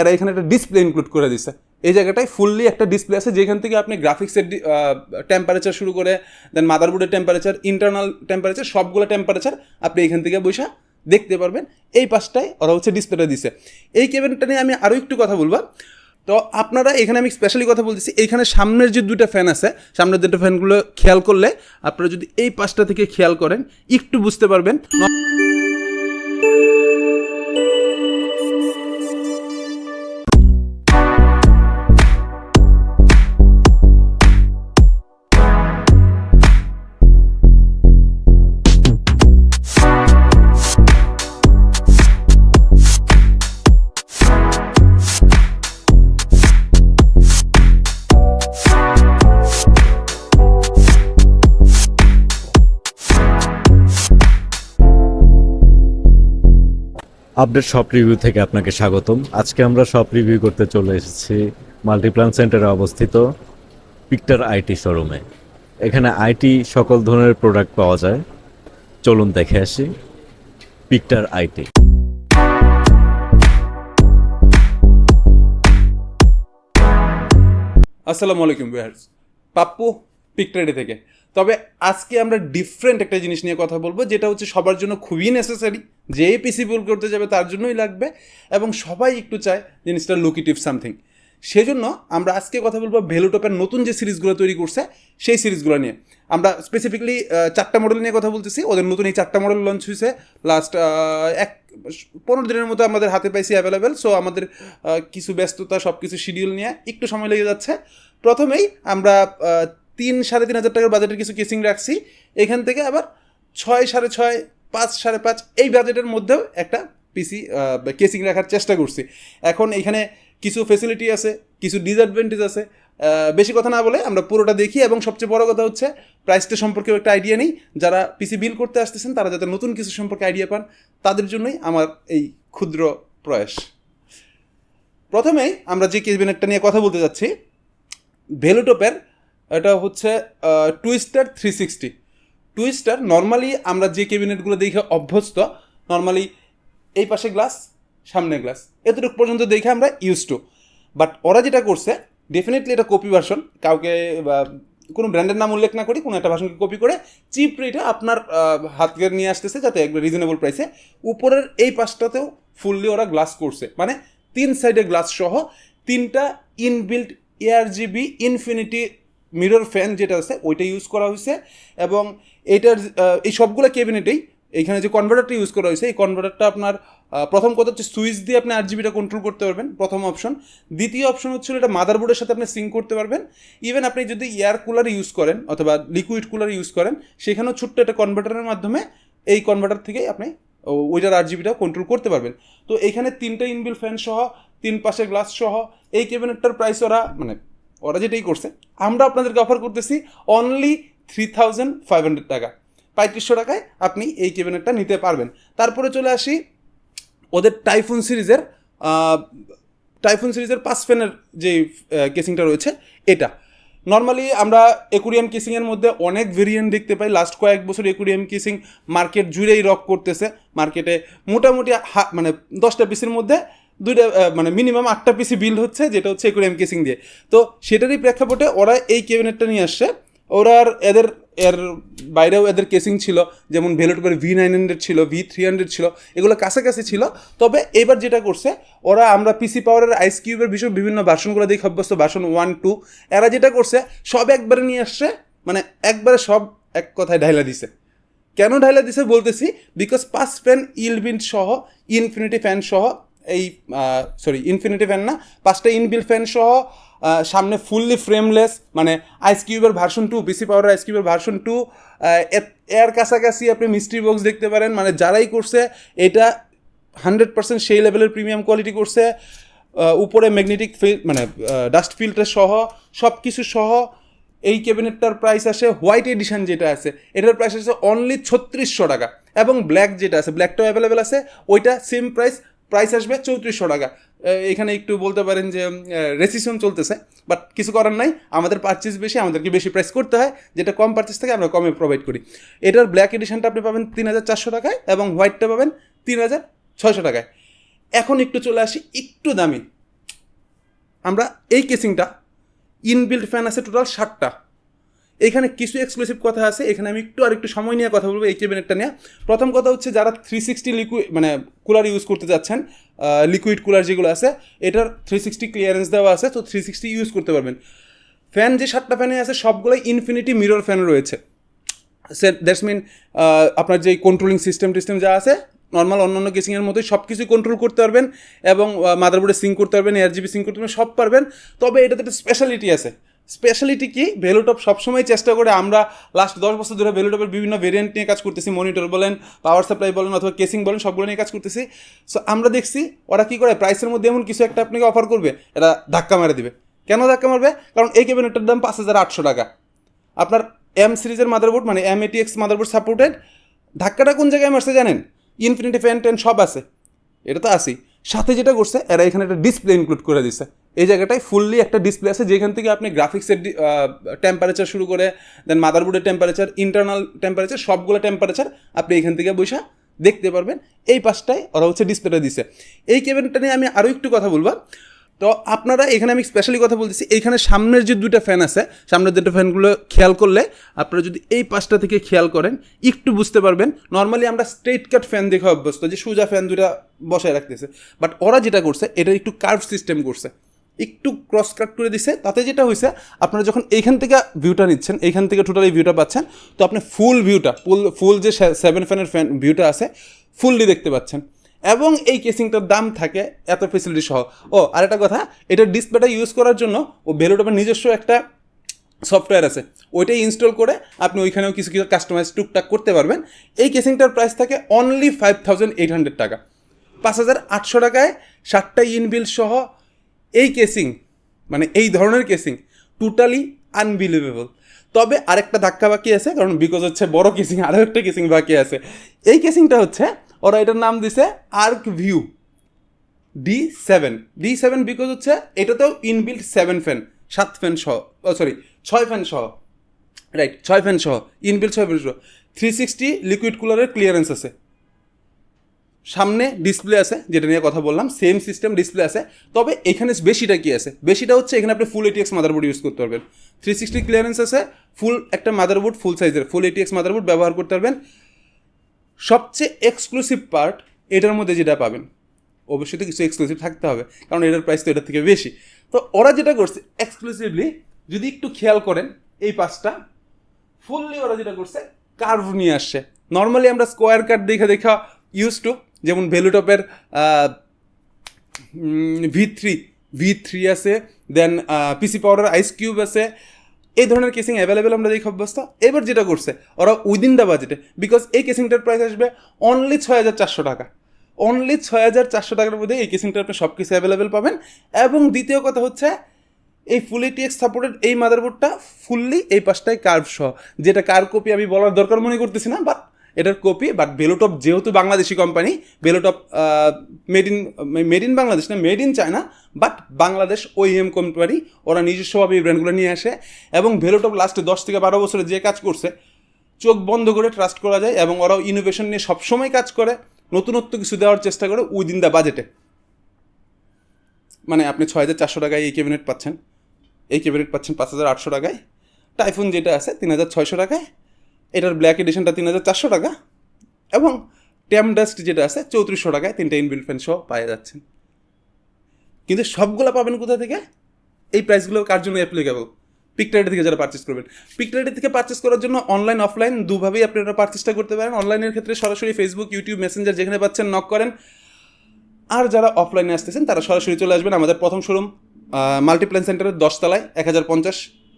এরা এখানে একটা ডিসপ্লে ইনক্লুড করে দিছে। এই জায়গাটায় ফুললি একটা ডিসপ্লে আছে, যেখান থেকে আপনি গ্রাফিক্সের টেম্পারেচার শুরু করে দেন মাদারবোর্ডের টেম্পারেচার ইন্টারনাল টেম্পারেচার সবগুলো টেম্পারেচার আপনি এখান থেকে বসে দেখতে পারবেন। এই পাশটায় ওরা হচ্ছে ডিসপ্লেটা দিছে। এই কেবিনটা নিয়ে আমি আরও একটু কথা বলব। তো আপনারা এখানে আমি স্পেশালি কথা বলতেছি, এইখানে সামনের যে দুইটা ফ্যান আছে, সামনের দুটো ফ্যানগুলো খেয়াল করলে আপনারা যদি এই পাশটা থেকে খেয়াল করেন, একটু বুঝতে পারবেন। আপডেট শপ রিভিউ থেকে আপনাকে স্বাগতম। আজকে আমরা শপ রিভিউ করতে চলে এসেছি মাল্টিপ্লান সেন্টারে অবস্থিত পিকটার আইটি শোরুমে এখানে আইটি সকল ধরনের প্রোডাক্ট পাওয়া যায়। চলুন দেখে আসি পিকটার আইটি আসসালামু আলাইকুম বিহার্স পাপ্পু পিকটারি থেকে। তবে আজকে আমরা ডিফারেন্ট একটা জিনিস নিয়ে কথা বলব, যেটা হচ্ছে সবার জন্য খুবই নেসেসারি যে পিসি বিল করতে যাবে তার জন্যই লাগবে, এবং সবাই একটু চায় জিনিসটা লুকিটিভ সামথিং সেজন্য আমরা আজকে কথা বলব ভেলুটপের নতুন যে সিরিজগুলো তৈরি করছে, সেই সিরিজগুলো নিয়ে। আমরা স্পেসিফিকলি চারটা মডেল নিয়ে কথা বলতেছি, ওদের নতুন এই চারটা মডেল লঞ্চ হয়েছে। লাস্ট এক, পনেরো দিনের মতো আমাদের হাতে পাইছি অ্যাভেলেবেল সো আমাদের কিছু ব্যস্ততা সব কিছু শিডিউল নিয়ে একটু সময় লেগে যাচ্ছে। প্রথমেই আমরা তিন সাড়ে তিন হাজার টাকার বাজেটের কিছু কেসিং রাখছি। এখান থেকে আবার ছয় সাড়ে ছয়, পাঁচ সাড়ে পাঁচ এই বাজেটের মধ্যেও একটা পিসি কেসিং রাখার চেষ্টা করছি। এখন এখানে কিছু ফেসিলিটি আছে, কিছু ডিসঅ্যাডভান্টেজ আছে। বেশি কথা না বলে আমরা পুরোটা দেখি এবং সবচেয়ে বড় কথা হচ্ছে প্রাইসটা সম্পর্কেও একটা আইডিয়া নেই। যারা পিসি বিল করতে আসতেছেন, তারা যাতে নতুন কিছু সম্পর্কে আইডিয়া পান, তাদের জন্যই আমার এই ক্ষুদ্র প্রয়াস। প্রথমেই আমরা যে কেবিনেটটা নিয়ে কথা বলতে যাচ্ছি ভেলুটপের এটা হচ্ছে twister three sixty twister normally আমরা যে ক্যাবিনেটগুলো দেখে অভ্যস্ত নর্মালি এই পাশে গ্লাস সামনে গ্লাস এতটুকু পর্যন্ত দেখে আমরা ইউজ টু বাট ওরা যেটা করছে ডেফিনেটলি এটা কপি ভার্সন কাউকে কোনো ব্র্যান্ডের নাম উল্লেখ না করি কোনো একটা ভার্সনকে কপি করে চিপ রেটে আপনার হাতকে নিয়ে আসতেছে যাতে একবার রিজনেবল প্রাইসে উপরের এই পাশটাতেও ফুললি ওরা গ্লাস করছে। মানে তিন সাইডে গ্লাস সহ তিনটা inbuilt ARGB infinity mirror fan যেটা আছে, ওইটা ইউজ করা হয়েছে এবং এটার এই সবগুলো ক্যাবিনেটেই এইখানে যে কনভার্টারটা ইউজ করা হয়েছে, এই কনভার্টারটা আপনার প্রথম কথা হচ্ছে সুইচ দিয়ে আপনি আট জিবিটা কন্ট্রোল করতে পারবেন, প্রথম অপশন দ্বিতীয় অপশন হচ্ছে এটা মাদারবোর্ডের সাথে আপনি সিঙ্ক করতে পারবেন। ইভেন আপনি যদি এয়ার কুলার ইউজ করেন অথবা লিকুইড কুলার ইউজ করেন, সেখানেও ছোট্ট একটা কনভার্টারের মাধ্যমে এই কনভার্টার থেকেই আপনি ওইটার আট জিবিটা কন্ট্রোল করতে পারবেন। তো এইখানে তিনটা ইনবিল ফ্যান সহ, তিন পাশে গ্লাস সহ, এই ক্যাবিনেটটার প্রাইস ওরা মানে ওরা যেটাই করছে, আমরা আপনাদেরকে অফার করতেছি only three thousand five hundred টাকা। পঁয়ত্রিশশো টাকায় আপনি এই ক্যাবিনেটটা নিতে পারবেন। তারপরে চলে আসি ওদের টাইফুন সিরিজের টাইফুন সিরিজের পাঁচ ফ্যানের যে কেসিংটা রয়েছে, এটা। নর্মালি আমরা একুরিয়াম কেসিংয়ের মধ্যে অনেক ভেরিয়েন্ট দেখতে পাই। লাস্ট কয়েক বছর একুরিয়াম কেসিং মার্কেট জুড়েই রক করতেছে। মার্কেটে মোটামুটি মানে দশটা পিসের মধ্যে দুইটা মানে মিনিমাম আটটা পিসি বিল হচ্ছে, যেটা হচ্ছে একুরিয়াম কেসিং দিয়ে। তো সেটারই প্রেক্ষাপটে ওরা এই ক্যাবিনেটটা নিয়ে আসছে। ওরা আর এদের, এর বাইরেও এদের কেসিং ছিল, যেমন ভেলোটপের ভি নাইন হান্ড্রেড ছিল ভি থ্রি হান্ড্রেড ছিল, এগুলো কাছাকাছি ছিল। তবে এবার যেটা করছে, ওরা আমরা পিসি পাওয়ারের আইস কিউবের বিষয় বিভিন্ন বাসনগুলো দেখে অভ্যস্ত বাসন ওয়ান টু এরা যেটা করছে, সব একবারে নিয়ে আসছে মানে একবারে সব এক কথায় ঢাইলা দিছে। কেন ঢাইলা দিছে বলতেছি বিকজ পাঁচ ফ্যান ইলবিন্ট সহ ইনফিনিটি ফ্যান সহ এই সরি ইনফিনিটি ফ্যান না, পাঁচটা ইনবিল ফ্যান সহ সামনে ফুললি ফ্রেমলেস মানে আইস কিউবের version two BC power ice কিউবের ভার্সন টু এর কাছাকাছি আপনি মিস্ট্রি বক্স দেখতে পারেন মানে যারাই করছে, এটা হান্ড্রেড পার্সেন্ট সেই লেভেলের প্রিমিয়াম কোয়ালিটি করছে উপরে ম্যাগনেটিক মানে ডাস্ট ফিল্টার সহ সব কিছু সহ, এই ক্যাবিনেটটার প্রাইস আসে হোয়াইট এডিশন যেটা আছে, এটার প্রাইস আছে অনলি ছত্রিশশো টাকা, এবং ব্ল্যাক যেটা আছে ব্ল্যাকটাও অ্যাভেলেবেল আছে, ওইটা সেম প্রাইস প্রাইস আসবে চৌত্রিশশো টাকা। এখানে একটু বলতে পারেন যে রেসিশন চলতেছে বাট কিছু করার নাই। আমাদের পারচেস বেশি, আমাদেরকে বেশি প্রাইস করতে হয়, যেটা কম পারচেস থাকে, আমরা কমে প্রোভাইড করি। এটার ব্ল্যাক এডিশনটা আপনি পাবেন তিন হাজার চারশো টাকায় এবং হোয়াইটটা পাবেন তিন হাজার ছয়শো টাকায়। এখন একটু চলে আসি, একটু দামি। আমরা এই কেসিংটা ইনবিল্ড ফ্যান আছে টোটাল ষাটটা। এখানে কিছু এক্সক্লুসিভ কথা আছে, এখানে আমি একটু আর একটু সময় নিয়ে কথা বলব এই ক্যাবিনেটটা নিয়ে। প্রথম কথা হচ্ছে যারা থ্রি সিক্সটি লিকুইড মানে কুলার ইউজ করতে যাচ্ছেন লিকুইড কুলার যেগুলো আছে, এটার থ্রি সিক্সটি ক্লিয়ারেন্স দেওয়া আছে, তো থ্রি সিক্সটি ইউজ করতে পারবেন। ফ্যান যে সাতটা ফ্যানে আছে, সবগুলোই ইনফিনিটি মিরর ফ্যান রয়েছে। দ্যাটস মিন আপনার যে কন্ট্রোলিং সিস্টেম টিস্টেম যা আছে নর্মাল অন্যান্য কেসিংয়ের মতোই সব কিছুই কন্ট্রোল করতে পারবেন এবং মাদারবোর্ডে সিং করতে পারবেন এয়ার জিবি সিং করতে পারবেন, সব পারবেন। তবে এটাতে একটা স্পেশালিটি আছে। স্পেশালিটি কি? ভেলোটপ সবসময় চেষ্টা করে আমরা লাস্ট দশ বছর ধরে ভেলোটপের বিভিন্ন ভেরিয়েন্ট নিয়ে কাজ করতেছি মনিটর বলেন পাওয়ার সাপ্লাই বলেন অথবা কেসিং বলেন, সবগুলো নিয়ে কাজ করতেছি। সো আমরা দেখছি ওরা কী করে? প্রাইসের মধ্যে এমন কিছু একটা আপনাকে অফার করবে, এটা ধাক্কা মারে দিবে। কেন ধাক্কা মারবে? কারণ এই ক্যাবিনেটটার দাম পাঁচ হাজার আটশো টাকা। আপনার এম সিরিজের মাদারবোর্ড মানে এম এটি এক্স মাদারবোর্ড সাপোর্টেড ধাক্কাটা কোন জায়গায় মারছে জানেন? ইনফিনিটি ফ্যান টেন সব আছে। এটা তো আসি সাথে যেটা করছে, এরা এখানে একটা ডিসপ্লে ইনক্লুড করে দিছে। এই জায়গাটায় ফুললি একটা ডিসপ্লে আছে, যেখান থেকে আপনি গ্রাফিক্সের টেম্পারেচার শুরু করে দেন মাদারবোর্ডের টেম্পারেচার ইন্টারনাল টেম্পারেচার সবগুলো টেম্পারেচার আপনি এখান থেকে বৈশা দেখতে পারবেন। এই পাশটায় ওরা হচ্ছে ডিসপ্লেটা দিছে। এই কেবিনটা নিয়ে আমি আরও একটু কথা বলব। তো আপনারা এখানে আমি স্পেশালি কথা বলতেছি, এইখানে সামনের যে দুইটা ফ্যান আছে, সামনের দুটো ফ্যানগুলো খেয়াল করলে আপনারা যদি এই পাশটা থেকে খেয়াল করেন, একটু বুঝতে পারবেন। নর্মালি আমরা স্ট্রেট কাট ফ্যান দেখে অভ্যস্ত, যে সোজা ফ্যান দুটা বসায় রাখতেছে। বাট ওরা যেটা করছে, এটা একটু কার্ভ সিস্টেম করছে। একটু ক্রস কাট করে দিছে, তাতে যেটা হয়েছে আপনারা যখন এইখান থেকে ভিউটা নিচ্ছেন, এইখান থেকে টোটালি ভিউটা পাচ্ছেন, তো আপনি ফুল ভিউটা ফুল ফুল যে সেভেন ফ্যানের ফ্যান ভিউটা আছে ফুললি দেখতে পাচ্ছেন। এবং এই কেসিংটার দাম থাকে এত ফেসিলিটি সহ। ও আর একটা কথা, এটা ডিসপ্লেটা ইউজ করার জন্য ও ভেলোটপের নিজস্ব একটা সফটওয়্যার আছে। ওইটাই ইনস্টল করে আপনি ওইখানেও কিছু কিছু কাস্টমাইজ টুকটাক করতে পারবেন। এই কেসিংটার প্রাইস থাকে only five thousand eight hundred টাকা। পাঁচ হাজার আটশো টাকায় সাতটা ইনবিল সহ এই কেসিং মানে এই ধরনের কেসিং টোটালি আনবিলিভেবল তবে আরেকটা ধাক্কা বাকি আছে, কারণ বিকজ হচ্ছে বড় কেসিং আরও একটা কেসিং বাকি আছে। এই কেসিংটা হচ্ছে ওরা এটার নাম দিছে arc view D seven D seven because হচ্ছে এটাতেও ইনবিল্ট সেভেন ফ্যান সাত ফ্যান সহ সরি ছয় ফ্যান সহ। রাইট ছয় ফ্যান সহ ইনবিল্ট ছয় ফ্যান সহ। থ্রি সিক্সটি লিকুইড কুলারের ক্লিয়ারেন্স আছে। সামনে ডিসপ্লে আছে, যেটা নিয়ে কথা বললাম সেম সিস্টেম ডিসপ্লে আছে। তবে এখানে বেশিটা কি আছে? বেশিটা হচ্ছে এখানে আপনি ফুল এটিএক্স মাদারবোর্ড ইউজ করতে পারবেন। থ্রি সিক্সটি ক্লিয়ারেন্স আছে ফুল একটা মাদারবোর্ড ফুল সাইজের ফুল এটিএক্স মাদারবোর্ড ব্যবহার করতে পারবেন। সবচেয়ে এক্সক্লুসিভ পার্ট এটার মধ্যে যেটা পাবেন। অবশ্যই তো কিছু এক্সক্লুসিভ থাকতে হবে, কারণ এটার প্রাইস তো এটার থেকে বেশি। তো ওরা যেটা করছে এক্সক্লুসিভলি যদি একটু খেয়াল করেন, এই পাঁচটা ফুললি ওরা যেটা করছে কার্ভ নিয়ে আসছে। নর্মালি আমরা স্কোয়ার কাট দেখে দেখা ইউজ টু যেমন ভেলুটপের ভি থ্রি ভি থ্রি আছে দেন পিসি পাউডার আইস কিউব আছে এই ধরনের কেসিং অ্যাভেলেবেল আমরা দেখি অভ্যস্ত। এবার যেটা করছে, ওরা উইদিন দ্য বাজেটে বিকজ এই কেসিংটার প্রাইস আসবে অনলি ছয় হাজার চারশো টাকা। অনলি ছয় হাজার চারশো টাকার মধ্যে এই কেসিংটা আপনি সব কিছু অ্যাভেলেবেল পাবেন। এবং দ্বিতীয় কথা হচ্ছে, এই ফুলি এটিএক্স সাপোর্টেড এই মাদারবোর্ডটা ফুললি এই পাশটায় কার্ভ সহ, যেটা কার কপি আমি বলার দরকার মনে করতেছি না বাট এটার কপি বাট বেলোটপ যেহেতু Bangladeshi company Velotop made in made in Bangladesh না made in China but Bangladesh ওই ওইএম কোম্পানি ওরা নিজস্বভাবে এই ব্র্যান্ডগুলো নিয়ে আসে। এবং ভেলোটপ লাস্টে দশ থেকে বারো বছরে যে কাজ করছে, চোখ বন্ধ করে ট্রাস্ট করা যায় এবং ওরাও ইনোভেশন নিয়ে সবসময় কাজ করে, নতুনত্ব কিছু দেওয়ার চেষ্টা করে উইদিন দ্য বাজেটে মানে আপনি ছয় হাজার চারশো টাকায় এই ক্যাবিনেট পাচ্ছেন, এই ক্যাবিনেট পাচ্ছেন পাঁচ হাজার আটশো টাকায়। টাইফুন যেটা আছে, তিন হাজার ছয়শো টাকায়। এটার ব্ল্যাক এডিশনটা তিন হাজার চারশো টাকা এবং ট্যাম ডাস্ট যেটা আছে, চৌত্রিশশো টাকায় তিনটা ইনবিল ফ্যান সহ পাওয়া যাচ্ছেন কিন্তু সবগুলো পাবেন কোথা থেকে? এই প্রাইসগুলো কার জন্য অ্যাপ্লিকেবল পিকটারের থেকে যারা পারচেস করবেন। পিকটারের থেকে পারচেস করার জন্য অনলাইন অফলাইন দুভাবেই আপনারা পারচেসটা করতে পারেন। অনলাইনের ক্ষেত্রে সরাসরি ফেসবুক ইউটিউব মেসেঞ্জার যেখানে পাচ্ছেন নক করেন। আর যারা অফলাইনে আসতেছেন, তারা সরাসরি চলে আসবেন আমাদের প্রথম শোরুম মাল্টিপ্ল্যান সেন্টারের দশতলায়, এক হাজার পঞ্চাশ।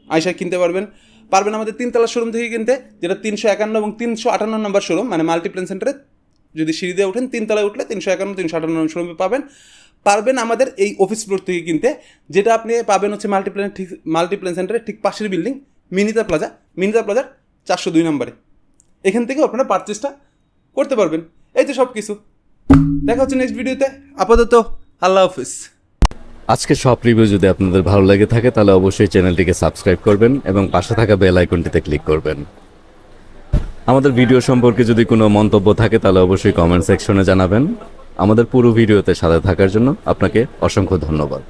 আয়সায় কিনতে পারবেন। পারবেন আমাদের তিনতলা শোরুম থেকে কিনতে, যেটা তিনশো একান্ন এবং তিনশো আটান্ন নম্বর শোরুম মানে মাল্টিপ্লেন সেন্টারে যদি সিঁড়ি দিয়ে ওঠেন, তিনতলায় উঠলে তিনশো একান্ন, তিনশো আটান্ন নম্বর শোরুমে পাবেন। পারবেন আমাদের এই অফিস ফ্লোর থেকে কিনতে, যেটা আপনি পাবেন হচ্ছে মাল্টিপ্লেন ঠিক মাল্টিপ্লেন সেন্টারের ঠিক পাশের বিল্ডিং মিনিতা প্লাজা মিনিতা প্লাজার চারশো দুই নম্বরে এখান থেকেও আপনারা পারচেসটা করতে পারবেন। এই তো সব কিছু দেখা হচ্ছে নেক্সট ভিডিওতে আপাতত আল্লাহ হাফিজ। আজকে সব রিভিউ যদি আপনাদের ভালো লেগে থাকে, তাহলে অবশ্যই চ্যানেলটিকে সাবস্ক্রাইব করবেন এবং পাশে থাকা বেল আইকনটিতে ক্লিক করবেন। আমাদের ভিডিও সম্পর্কে যদি কোনো মন্তব্য থাকে, তাহলে অবশ্যই কমেন্ট সেকশনে জানাবেন। আমাদের পুরো ভিডিওতে সাথে থাকার জন্য আপনাকে অসংখ্য ধন্যবাদ।